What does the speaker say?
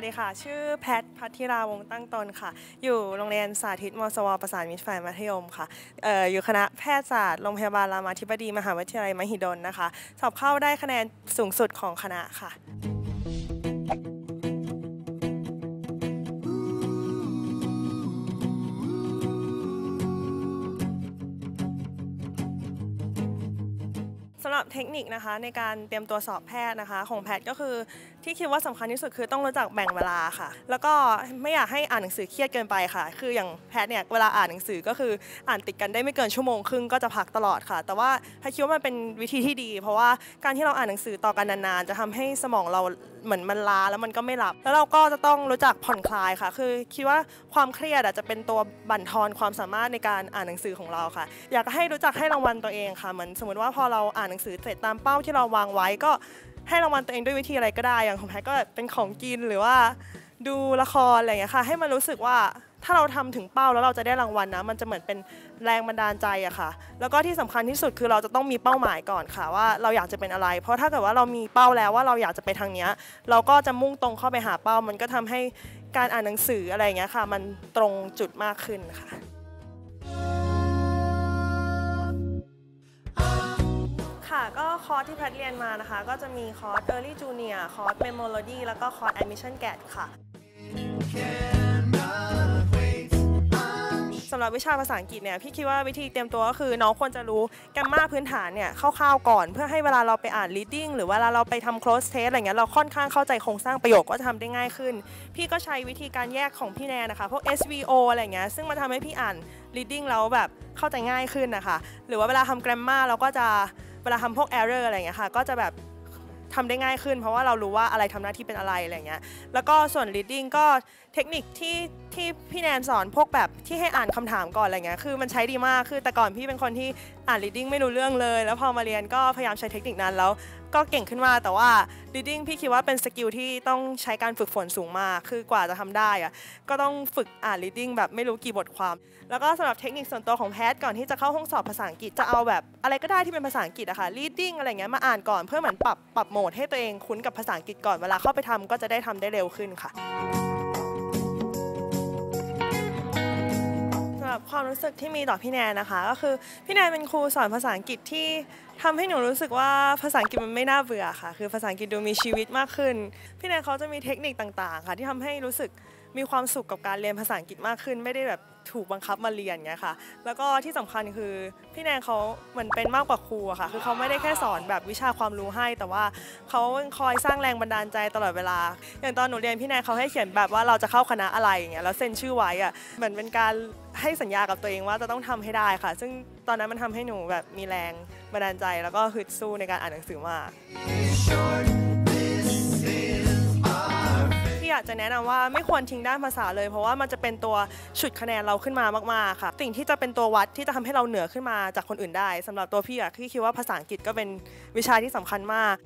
วัสดีค่ะ ชื่อแพทพัทธิราวงตั้งตนค่ะ อยู่โรงเรียนสาธิตมสว ประสานมิตรฝ่ายมัธยมค่ะอออยู่คณะแพทยศาสตร์โรงพยาบาลรามาธิบดี มหาวิทยาลัยมหิดลนะคะ สอบเข้าได้คะแนนสูงสุดของคณะค่ะำหรับเทคนิคนะคะในการเตรียมตัวสอบแพทย์นะคะ ของแพทย์ก็คือที่คิดว่าสำคัญที่สุดคือต้องรู้จักแบ่งเวลาค่ะ แล้วก็ไม่อยากให้อ่านหนังสือเครียดเกินไปค่ะ คืออย่างแพทย์เนี่ยเวลาอ่านหนังสือก็คืออ่านติดกันได้ไม่เกินชั่วโมงครึ่งก็จะพักตลอดค่ะ แต่ว่าแพทย์คิดว่ามันเป็นวิธีที่ดี เพราะว่าการที่เราอ่านหนังสือต่อกันนานๆจะทำให้สมองเราเหมือนมันล้าแล้วมันก็ไม่หลับ แล้วเราก็จะต้องรู้จักผ่อนคลายค่ะ คือคิดว่าความเครียดอาจจะเป็นตัวบั่นทอนความสามารถในการอ่านหนังสือของเราค่ะ อยากให้รู้จักให้รางวัลตัวเองค่ะเหมือนสมมติว่าพอเราอ่านหนังสือเสร็จตามเป้าที่เราวางไว้ก็ให้รางวัลตัวเองด้วยวิธีอะไรก็ได้ อย่างของแพทก็เป็นของกินหรือว่า ดูละครอะไรอย่างเงี้ยค่ะ ให้มันรู้สึกว่า ถ้าเราทำถึงเป้าแล้วเราจะได้รางวัลนะ มันจะเหมือนเป็นแรงบันดาลใจอะค่ะ แล้วก็ที่สำคัญที่สุดคือเราจะต้องมีเป้าหมายก่อนค่ะ ว่าเราอยากจะเป็นอะไร เพราะถ้าเกิดว่าเรามีเป้าแล้วว่าเราอยากจะไปทางเนี้ยเราก็จะมุ่งตรงเข้าไปหาเป้า มันก็ทำให้การอ่านหนังสืออะไรเงี้ยค่ะ มันตรงจุดมากขึ้นค่ะค่ะก็คอร์สที่แพทย์เรียนมานะคะ ก็จะมีคอร์ส Early Junior คอร์ส Memology แล้วก็คอร์ส Admission GAT ค่ะ หรับวิชาภาษาอังกฤษเนี่ยพี่คิดว่าวิธีเตรียมตัวก็คือน้องควรจะรู้แกมมาพื้นฐานเนี่ยคร่าวๆก่อน เพื่อให้เวลาเราไปอ่าน reading หรือเวลาเราไปทำ close test อะไรเงี้ยเราค่อนข้างเข้าใจโครงสร้างประโยคก็จะทำได้ง่ายขึ้น พี่ก็ใช้วิธีการแยกของพี่แนนนะคะพวก SVO อะไรเงี้ยซึ่งมันทำให้พี่อ่าน reading แล้วแบบเข้าใจง่ายขึ้นนะคะหรือว่าเวลาทำ grammar เราก็จะเวลาทำพวก error อะไรเงี้ยค่ะก็จะแบบ ทำได้ง่ายขึ้น เพราะว่าเรารู้ว่าอะไรทำหน้าที่เป็นอะไรอะไรเงี้ยแล้วก็ส่วน reading ก็เทคนิคที่ที่พี่แนนสอนพวกแบบที่ให้อ่านคำถามก่อนอะไรเงี้ยคือมันใช้ดีมากคือแต่ก่อนพี่เป็นคนที่อ่าน reading ไม่รู้เรื่องเลย แล้วพอมาเรียนก็พยายามใช้เทคนิคนั้นแล้ว ก็เก่งขึ้นมาแต่ว่า reading พี่คิดว่าเป็นสกิลที่ต้องใช้การฝึกฝนสูงมาก คือกว่าจะทำได้อะก็ต้องฝึกอ่าน reading แบบไม่รู้กี่บทความ แล้วก็สำหรับเทคนิคส่วนตัวของแพทก่อนที่จะเข้าห้องสอบภาษาอังกฤษจะเอาแบบ อะไรก็ได้ที่เป็นภาษาอังกฤษอะค่ะ reading อะไรเงี้ยมาอ่านก่อนเพื่อเหมือนปรับปรับโหมดให้ตัวเองคุ้นกับภาษาอังกฤษก่อนเวลาเข้าไปทำก็จะได้ทำได้เร็วขึ้นค่ะ หรับความรู้สึกที่มีต่อพี่แนนนะคะ ก็คือพี่แนนเป็นครูสอนภาษาอังกฤษที่ทำให้หนูรู้สึกว่าภาษาอังกฤษมันไม่น่าเบื่อค่ะ คือภาษาอังกฤษดูมีชีวิตมากขึ้น พี่แนนเขาจะมีเทคนิคต่างๆ ค่ะที่ทำให้รู้สึก มีความสุขกับการเรียนภาษาอังกฤษมากขึ้น ไม่ได้แบบถูกบังคับมาเรียนเงี้ยค่ะ แล้วก็ที่สำคัญคือพี่แนนเขาเหมือนเป็นมากกว่าครูอะค่ะ คือเขาไม่ได้แค่สอนแบบวิชาความรู้ให้ แต่ว่าเขาคอยสร้างแรงบันดาลใจตลอดเวลา อย่างตอนหนูเรียนพี่แนนเขาให้เขียนแบบว่าเราจะเข้าคณะอะไรอย่างเงี้ย แล้วเซ็นชื่อไว้อะเหมือนเป็นการให้สัญญากับตัวเองว่าจะต้องทำให้ได้ค่ะ ซึ่งตอนนั้นมันทำให้หนูแบบมีแรงบันดาลใจ แล้วก็ฮึดสู้ในการอ่านหนังสือมากากจะแนะนำว่าไม่ควรทิ้งด้านภาษาเลย เพราะว่ามันจะเป็นตัวฉุดคะแนนเราขึ้นมามากๆค่ะ สิ่งที่จะเป็นตัววัดที่จะทำให้เราเหนือขึ้นมาจากคนอื่นได้สำหรับตัวพี่อะพี่คิดว่าภาษาอังกฤษก็เป็นวิชาที่สำคัญมาก